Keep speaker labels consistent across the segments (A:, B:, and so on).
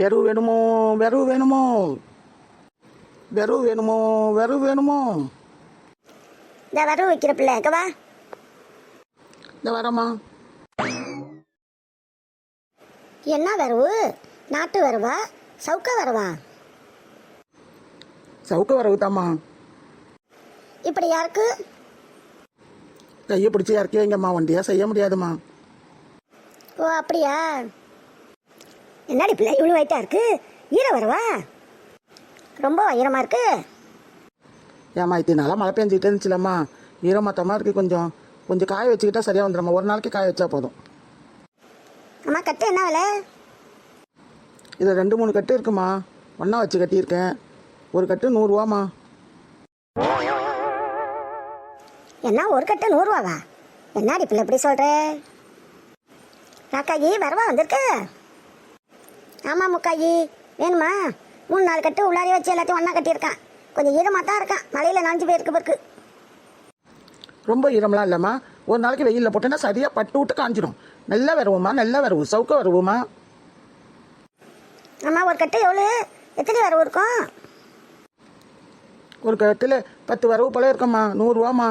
A: வெறு வேணுமோ வெறு வேணுமோ? வெறு வேணுமோ வெறு வேணுமோ?
B: இந்த வரவு வைக்கிற பிள்ளை அக்கவா
A: இந்த வரமா
B: என்ன வரவு நாட்டு வரவா? சவுக்க வரவா?
A: சவுக்க வரவு தாம்மா.
B: இப்படி யாருக்கு?
A: கையை பிடிச்சி இறக்கி வைங்கம்மா வண்டியா செய்ய முடியாதும்மா.
B: ஓ அப்படியா? என்னடி பிள்ளை இவ்வளோ வெயிட்டா இருக்கு? ஈர வரவா ரொம்ப உயரமா இருக்கு.
A: ஏம்மா இத்தனை நாளாக மழை பெஞ்சிட்டு இருந்துச்சுலம்மா. ஈரமாத்தமாக இருக்குது கொஞ்சம். கொஞ்சம் காய வச்சுக்கிட்டா சரியாக வந்துடும்மா ஒரு நாளைக்கு காய வச்சா போதும்.
B: அம்மா கட்டு என்ன விலை?
A: இது ரெண்டு மூணு கட்டு இருக்குமா? ஒன்றா வச்சு கட்டியிருக்கேன். ஒரு கட்டு நூறுரூவாம்மா
B: என்ன ஒரு கட்டு நூறுரூவாவா என்னடி பிள்ளை இப்படி சொல்ற? ராக்காயி வரவா வந்திருக்கு? ஆமாம் முக்காயி வேணுமா? மூணு நாலு கட்டு உள்ளாரே வச்சு எல்லாத்தையும் ஒன்றா கட்டியிருக்கான். கொஞ்சம் ஈரமாக தான் இருக்கான். மழையில் நனைஞ்சு போயிருக்கு பிறகு.
A: ரொம்ப ஈரம்லாம் இல்லைம்மா. ஒரு நாளைக்கு வெயிலில் போட்டேன்னா சரியாக பட்டு விட்டு காஞ்சிடும் நல்லா வருவோம்மா நல்லா வருவோம். சவுக்க வருவோம்மா.
B: அம்மா ஒரு கட்டு எவ்வளோ எத்தனை வரவு இருக்கும்?
A: ஒரு கட்டில் பத்து வரவு போல இருக்கம்மா. நூறுரூவாம்மா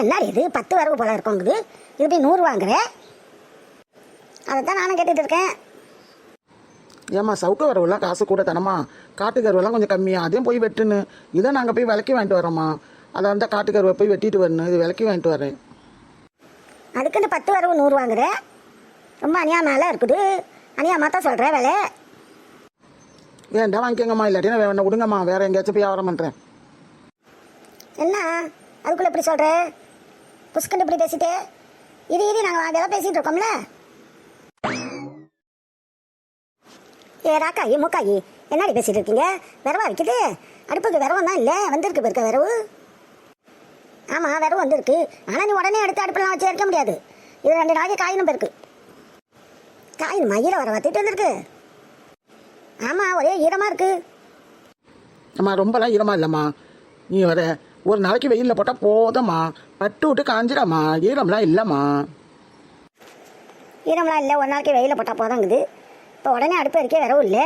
B: என்னடி இது? பத்து வரவு போல இருக்குங்குது. இது போய் நூறு வாங்குற அதை தான் நானும் கேட்டுட்டு இருக்கேன்.
A: ஏம்மா சவுக்க வரவுலாம் காசு கூட தரமா? காட்டு கருவெல்லாம் கொஞ்சம் கம்மியாக அதையும் போய் வெட்டுன்னு. இதை நாங்கள் போய் விலைக்கு வாங்கிட்டு வரோம்மா அதை அந்த காட்டு கருவை போய் வெட்டிட்டு வரணும் இது விலைக்கு வாங்கிட்டு வரேன்.
B: அதுக்குன்னு பத்து வரவு நூறு வாங்குற? ரொம்ப அநியாயமாலாம் இருக்குது. அநியாயமாக தான் சொல்கிற விலை.
A: வேண்டாம் வாங்கிக்கோங்கம்மா இல்லாட்டி நான் வேணா விடுங்கம்மா வேற எங்கேயாச்சும் போய் வியாபாரம் பண்ணுறேன்
B: என்ன? அதுக்குள்ள இப்படி சொல்ற? புஷ்கண்டு இப்படி பேசிட்டு? இது இது நாங்கள் அதெல்லாம் பேசிட்டு இருக்கோம்ல? ராக்காயி மூக்காயி என்னடி பேசிட்டு இருக்கீங்க? விரவா வைக்குது? அடுப்புக்கு விரவம் தான் இல்லை வந்திருக்கு இருக்க விரவு ஆமாம் விரவு வந்திருக்கு. ஆனால் நீ உடனே எடுத்து அடுப்பெல்லாம் வச்சு எடுக்க முடியாது. இது ரெண்டு நாளைக்கு காயினும் இருக்கு காயின் மயில வர வத்திட்டு வந்திருக்கு. ஆமாம் ஒரே ஈரமாக இருக்கு.
A: அம்மா ரொம்பலாம் ஈரமா இல்லைம்மா. நீ வர ஒரு நாளைக்கு வெயிலில் போட்டால் போதம்மா. பட்டு விட்டு காஞ்சிடாம்மா. ஈரம்லாம் இல்லைம்மா.
B: ஈரம்லாம் இல்லை ஒரு நாளைக்கு வெயில போட்டால் போதாங்குது. இப்போ உடனே அடுப்பு இருக்கே வரவும் இல்லை.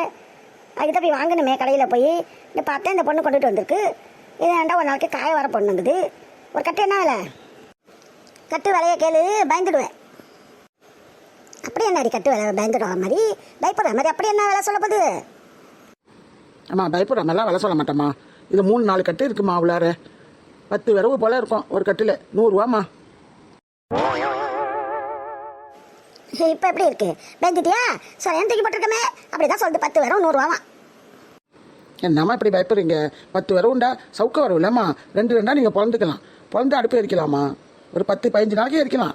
B: அதுக்கு தான் போய் வாங்கணுமே கடையில் போய். இந்த பார்த்தா இந்த பொண்ணு கொண்டுட்டு வந்திருக்கு. இது வேண்டாம் ஒரு நாளைக்கு காய வர பொண்ணுங்குது ஒரு கட்டு என்ன விலை? கட்டு விலையை கேளு பயந்துடுவேன். அப்படி என்ன கட்டு விலை பயந்துடுற மாதிரி? பயப்படுற மாதிரி அப்படி என்ன விலை சொல்ல போகுது?
A: ஆமாம் பயப்படுற மாதிரிலாம் விலை சொல்ல மாட்டேம்மா. இது மூணு நாலு கட்டு இருக்குமா உள்ளார. பத்து விரவு போல இருக்கும் ஒரு கட்டில். நூறுரூவாம்மா
B: இப்போ எப்படி இருக்கு? பயந்துட்டியா சரி ஏன் தூக்கி போட்டிருக்கமே. அப்படி தான் பத்து வரும் நூறுரூவாமா
A: என்னம்மா இப்படி பயப்படுறீங்க? பத்து வரவுண்டா சவுக்க வரவு இல்லைம்மா. ரெண்டு ரெண்டா நீங்கள் பிறந்துக்கலாம் பிறந்து அடுப்பு எரிக்கலாமா? ஒரு பத்து பதினஞ்சு நாளைக்கு எரிக்கலாம்.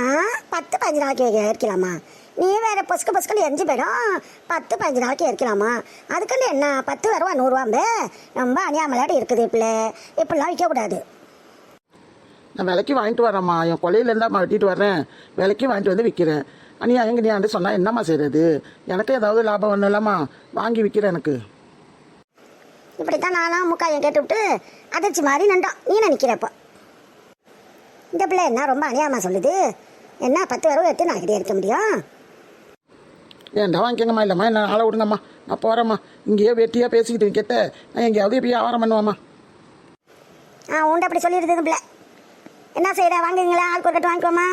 B: ஆ பத்து பதினஞ்சு நாளைக்கு இருக்கலாமா நீ வேற பொசுக்கு பொசுக்குன்னு எரிஞ்சு போயிடும். பத்து பதினஞ்சு நாளைக்கு இருக்கலாமா அதுக்குன்னு என்ன? பத்து வருவா நூறுரூவாம்பே ரொம்ப அநியாமலாடி இருக்குது இப்படி இப்படிலாம் விற்கக்கூடாது
A: நான் விலைக்கு வாங்கிட்டு வரேம்மா. என் கொலையிலேருந்தாம்மா வெட்டிட்டு வரேன் விலைக்கு வாங்கிட்டு வந்து விற்கிறேன் அனியா எங்க நீ ஆண்டு சொன்னால் என்னம்மா செய்கிறது எனக்கு ஏதாவது லாபம் ஒன்றும் வாங்கி விற்கிறேன் எனக்கு.
B: இப்படித்தான் நானும் முக்காயம் கேட்டுவிட்டு அதிர்ச்சி மாதிரி நின்றோம். நீ நினைக்கிறப்போ இந்த பிள்ளை என்ன ரொம்ப அநியாயமா சொல்லுது? என்ன பத்து வரவு எட்டு நாளைக்கு எடுக்க முடியும்?
A: ஏன்டா வாங்கிக்கங்கம்மா இல்லைம்மா. என்ன ஆளை விடுங்கம்மா. நான் போகிறேம்மா இங்கேயே வெட்டியாக பேசிக்கிட்டு கேட்ட நான் எங்கேயாவது போய் வியாபாரம் பண்ணுவாம்மா.
B: ஆ உண்டு அப்படி சொல்லிடுது பிள்ளை. என்ன செய்யற வாங்குங்களா ஆள் கொடுக்கட்டு வாங்கிக்கோமா?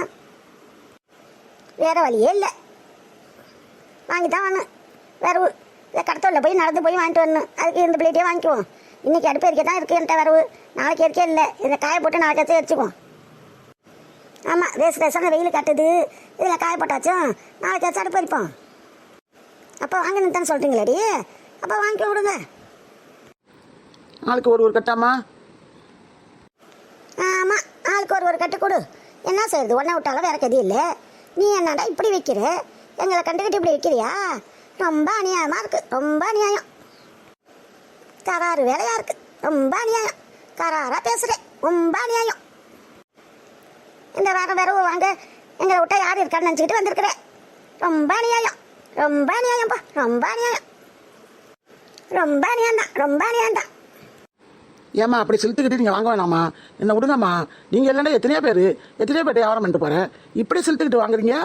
B: வேற வழியே இல்லை. வாங்கி தான் வரணும் வரவு இல்லை கடத்தோட போய் நடந்து போய் வாங்கிட்டு வரணும். அதுக்கு இந்த பிள்ளைகிட்டே வாங்கிக்குவோம். இன்னைக்கு அடுப்பு எரிக்க தான் இருக்கு என்கிட்ட வரவு. நாளைக்கு இருக்கே இல்லை. இதை காய போட்டு நாளைக்கு வச்சு ஆமாம் ரேஸ் ரேஸான வெயில் கட்டுது. இதில் காய போட்டாச்சும் நாளைக்கு வச்சு அடுப்பு எரிப்போம். அப்போ வாங்கணுன்னு தானே சொல்கிறீங்களேடி அப்போ வாங்கிக்க விடுங்க.
A: நாளைக்கு ஒரு ஒரு கட்டாமா?
B: ஆமா ஒரு ஒரு கட்டு கொடு. என்ன செய்யுது ஒன்றை விட்டாலும் வேற கதி இல்லை. நீ என்னடா இப்படி வைக்கிற? எங்களை கண்டுக்கிட்டு இப்படி வைக்கிறியா? ரொம்ப அநியாயமா இருக்கு. ரொம்ப அநியாயம். கராறு வேலையா இருக்கு. ரொம்ப அநியாயம். கராரா பேசுகிறேன் ரொம்ப அநியாயம். இந்த வேற வரவு வாங்க. எங்களை விட்டா யார் இருக்கான்னு நினச்சிக்கிட்டு வந்திருக்கிறேன் ரொம்ப அநியாயம். ரொம்ப அநியாயம்ப்பா ரொம்ப அநியாயம். ரொம்ப அநியாயம் தான் ரொம்ப அநியாயம் தான்
A: ஏம்மா அப்படி செலுத்துக்கிட்டு நீங்கள் வாங்க வேணாமா என்ன விடுங்கம்மா. நீங்கள் இல்லைன்னா எத்தனையோ பேர் எத்தனையோ பேர் வியாபாரம் பண்ணிட்டு போகிறேன் இப்படி செலுத்துக்கிட்டு வாங்குறீங்க?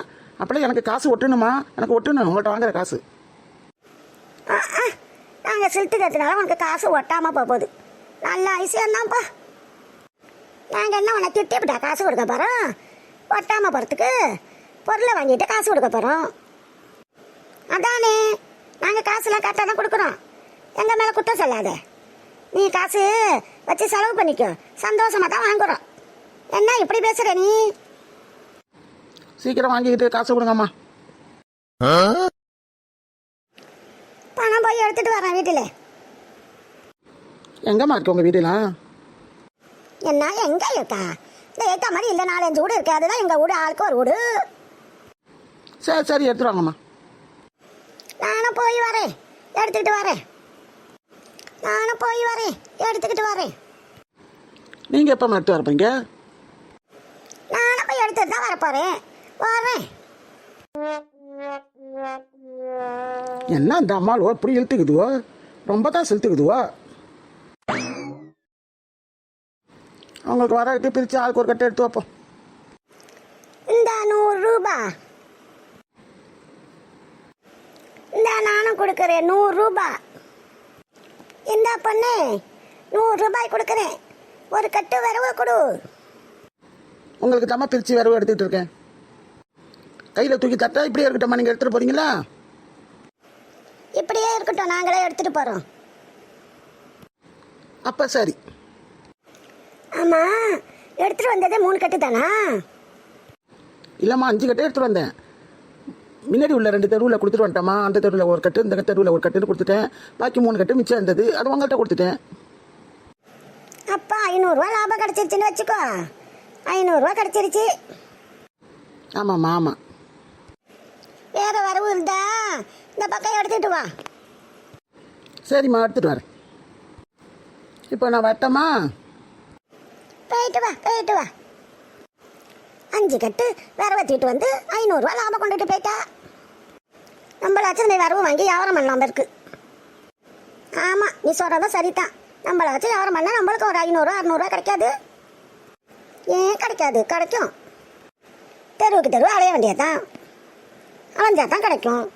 A: அப்படியே எனக்கு காசு ஒட்டணுமா? எனக்கு ஒட்டணும். உங்கள்கிட்ட வாங்குற காசு.
B: நாங்கள் செலுத்துக்கிறதுனால உனக்கு காசு ஒட்டாமல் போகுது. நல்ல ஐசியம்தான்ப்பா நாங்கள் என்ன உனக்கு திட்டிவிட்டா காசு கொடுக்க போகிறோம் ஒட்டாமல் போகிறதுக்கு பொருளை வாங்கிட்டு காசு கொடுக்க போகிறோம் அதானே நாங்கள் காசுலாம் கரெக்டாக தான் கொடுக்குறோம். எங்கள் மேலே குற்றம் சொல்லாத. நீ காசு வச்சு செலவு பண்ணிக்கோ. சந்தோஷமாக தான் வாங்குறோம். என்ன இப்படி பேசுகிற நீ?
A: சீக்கிரம் வாங்கிக்கிட்டு காசு கொடுங்கம்மா.
B: பணம் போய் எடுத்துகிட்டு வரேன் வீட்டில்.
A: எங்கம்மா இருக்கு உங்கள் வீடுலாம்
B: என்ன எங்க இருக்கா? இந்த ஏத்த மாதிரி இல்லை நாலஞ்சு வீடு இருக்கு. அதுதான் எங்க வீடு ஆளுக்கு ஒரு வீடு.
A: சரி சரி எடுத்துட்டு வாங்கம்மா.
B: நானும் போய் வரேன். எடுத்துக்கிட்டு வரேன். நானும் போய் வரேன். எடுத்துக்கிட்டு வரேன்.
A: நீங்கள் எப்போ எடுத்து வரப்பீங்க
B: நானும் போய் எடுத்துட்டு தான் வரப்போறேன். வரேன்.
A: என்ன இந்த அம்மாளுவோ இப்படி இழுத்துக்குதுவோ? ரொம்ப தான் செலுத்துக்குதுவோ? அவங்களுக்கு வர எடுத்து பிரித்து ஆளுக்கு ஒரு கட்டை எடுத்து வைப்போம்.
B: இந்த நூறு ரூபா. இந்த நானும் கொடுக்குறேன். நூறு ரூபா. இந்த பொண்ணு நூறு ரூபாய் கொடுக்குறேன். ஒரு கட்டு வரவு கொடு.
A: உங்களுக்கு தாம்மா பிரித்து வரவு எடுத்துக்கிட்டு இருக்கேன். கையில் தூக்கி தட்டா இப்படியே இருக்கட்டும்மா நீங்கள் எடுத்துகிட்டு போகிறீங்களா
B: இப்படியே இருக்கட்டும் நாங்களே எடுத்துட்டு போறோம்.
A: அப்போ சரி.
B: ஆமா எடுத்துட்டு வந்ததே மூணு கட்டு தானா?
A: இல்லைம்மா அஞ்சு கட்டை எடுத்துகிட்டு வந்தேன். முன்னாடி உள்ள ரெண்டு தெருவில் கொடுத்துட்டு வந்துட்டேம்மா அந்த தெருவில் ஒரு கட்டு இந்த தெருவில் ஒரு கட்டுன்னு கொடுத்துட்டேன். பாக்கி மூணு கட்டு மிச்சம் இருந்தது. அது உங்கள்கிட்ட கொடுத்துட்டேன்.
B: அப்பா ஐநூறுரூவா லாபம் கிடைச்சிருச்சுன்னு வச்சுக்கோ. ஐநூறுரூவா கிடைச்சிருச்சு.
A: ஆமாம்மா ஆமாம்
B: வேற வரவு இருந்தா இந்த பக்கம் எடுத்துட்டு வா.
A: சரிம்மா எடுத்துகிட்டு வரேன். இப்போ நான் வரட்டம்மா
B: போயிட்டு வா போயிட்டு வா. அஞ்சு கட்டு வேற தீட்டு வந்து ஐநூறுரூவா லாபம் கொண்டுட்டு போயிட்டா. நம்மளாச்சும் இந்த வரவு வாங்கி வியாபாரம் பண்ணலாம் இருக்கு. ஆமாம் நீ சொல்கிறதும் சரிதான். நம்மளை வச்சு வியாபாரம் பண்ணால் நம்மளுக்கு ஒரு ஐநூறுரூவா அறநூறுவா கிடைக்காது. ஏன் கிடைக்காது? கிடைக்கும். தெருவுக்கு தெருவு அலைய வேண்டியதுதான். அலைஞ்சா தான் கிடைக்கும்.